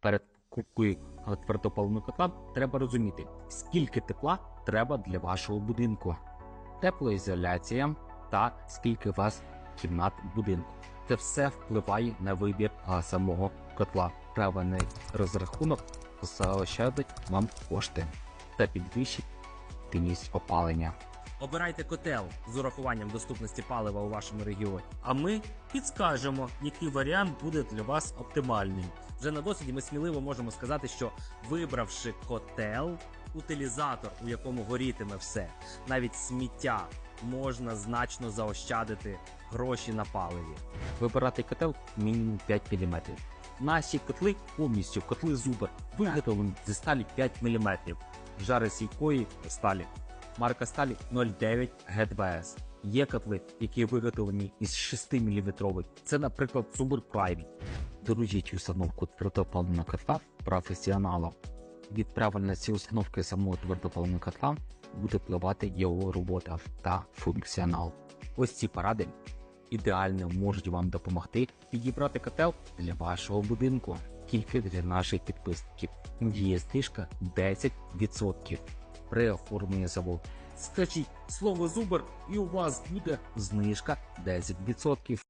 перед покупкою твердопаливного котла треба розуміти, скільки тепла треба для вашого будинку, теплоізоляція та скільки у вас кімнат будинку. Це все впливає на вибір самого котла. Правильний розрахунок заощадить вам кошти та підвищить ефективність опалення. Обирайте котел з урахуванням доступності палива у вашому регіоні. А ми підскажемо, який варіант буде для вас оптимальним. Вже на досвіді ми сміливо можемо сказати, що вибравши котел, утилізатор, у якому горітиме все, навіть сміття, можна значно заощадити гроші на паливі. Вибирати котел мінімум 5 мм. Наші котли повністю котли зубр виготовлені зі сталі 5 мм, жари стійкої сталі. Марка сталі 09 ГДБС. Є котли, які виготовлені із 6 мм. Це, наприклад, Super Prime. Доручіть установку твердопаливного котла професіоналам. Від правильності установки самого твердопаливного котла буде впливати його робота та функціонал. Ось ці поради ідеально можуть вам допомогти підібрати котел для вашого будинку. Тільки для наших підписників. Діє знижка 10% при оформленні замовлення. Скажіть слово зубр, і у вас буде знижка 10%.